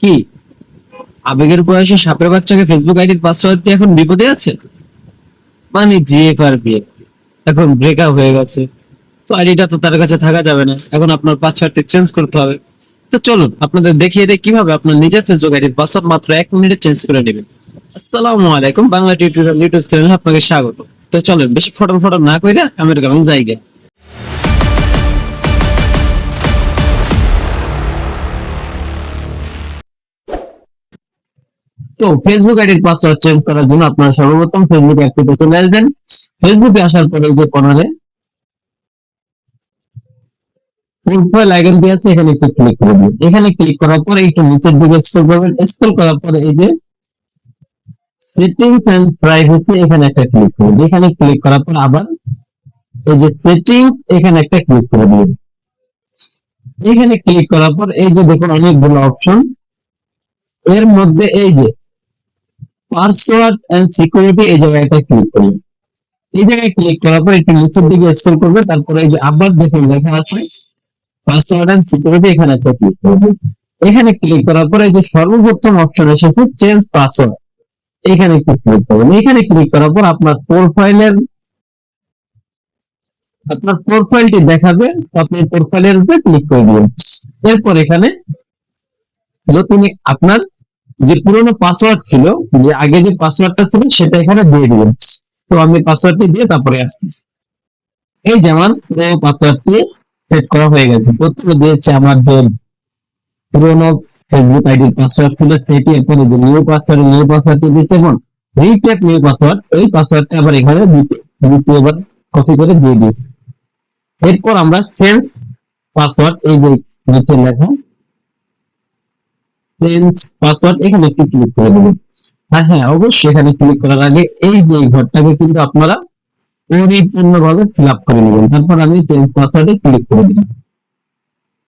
কি? আবেগের বয়সে সাপের বাচ্চাকে ফেসবুক আইডির পাসওয়ার্ড দিয়ে এখন বিপদে আছে? মানে জিএফ আর বিএফ এখন ব্রেকআপ হয়ে গেছে। তো আইডিটা তো তার কাছে থাকা যাবে না। এখন আপনার পাসওয়ার্ডটি চেঞ্জ করতে হবে। তো চলুন, আপনাদের দেখিয়ে দিই কীভাবে আপনার নিজের ফেসবুক আইডির পাসওয়ার্ড মাত্র এক মিনিটে চেঞ্জ করে নেবেন। আসসালামু আলাইকুম, বাংলা টিউটোরিয়াল ইউটিউব চ্যানেলে আপনাকে স্বাগত। তো চলুন, বেশি ফটো ফটো না কইরা আমের গান জায়গা তো ফেসবুক আইডির পাসওয়ার্ড চেঞ্জ করার জন্য আপনারা সর্বপ্রথম ফেসবুক অ্যাক্টিভে চলে আসবেন। ফেসবুকে আসার পরে যে কর্নারে প্রোফাইল আইকন দিয়ে আছে, এখানে একটু ক্লিক করে দিন। এখানে ক্লিক করার পরে একটু নিচের দিকে স্ক্রল করবেন। স্ক্রল করার পরে এই যে সেটিংস এন্ড প্রাইভেসি এখানে একটা ক্লিক করুন। এখানে ক্লিক করার পর আবার এই যে সেটিংস এখানে একটা ক্লিক করে দিন। এখানে ক্লিক করার পর এই যে দেখুন অনেকগুলো অপশন এর মধ্যে এই যে পাসওয়ার্ড এন্ড সিকিউরিটি এই জায়গায় একটা ক্লিক করুন এই জায়গায় ক্লিক করার পর একটু নিচের দিকে স্ক্রল করবে, তারপরে এই যে আবার দেখুন লেখা আছে পাসওয়ার্ড এন্ড সিকিউরিটি এখানে একটা ক্লিক করবে। এখানে ক্লিক করার পরে এই যে সর্বপ্রথম অপশন এসেছে চেঞ্জ পাসওয়ার্ড এখানে একটু ক্লিক করবেন এখানে ক্লিক করার পর আপনার প্রোফাইলের আপনার প্রোফাইলটি দেখাবে, আপনি প্রোফাইলের উপরে ক্লিক করে দিবেন। এরপর এখানে নতুন আপনার যে পুরনো পাসওয়ার্ড ছিল, যে আগে যে পাসওয়ার্ডটা ছিল, সেটা এখানে দিয়ে দিবেন তো আমি পাসওয়ার্ডটি দিয়ে তারপরে আসতেছি। এই যেমন পাসওয়ার্ডটি সেট করা হয়ে গেছে। প্রথমে দিয়েছে আমার যে পুরনো ফেসবুক আইডির পাসওয়ার্ড ছিল, সেটি এরপরে যে নিউ পাসওয়ার্ড নিউ পাসওয়ার্ডটি দিয়েছে এবং রিটেপ নিউ পাসওয়ার্ড এই পাসওয়ার্ডটা আবার এখানে দ্বিতীয়- দ্বিতীয়বার কপি করে দিয়ে দিয়েছে। এরপর আমরা চেঞ্জ পাসওয়ার্ড এই যে নিচে লেখা চেঞ্জ পাসওয়ার্ড এখানে একটু ক্লিক করে দেবেন। আর হ্যাঁ অবশ্যই এখানে ক্লিক করার আগে এই যে ঘরটাকে কিন্তু আপনারা পরিপূর্ণভাবে ফিল আপ করে নেবেন। তারপর আমি চেঞ্জ পাসওয়ার্ডে ক্লিক করে দিলাম।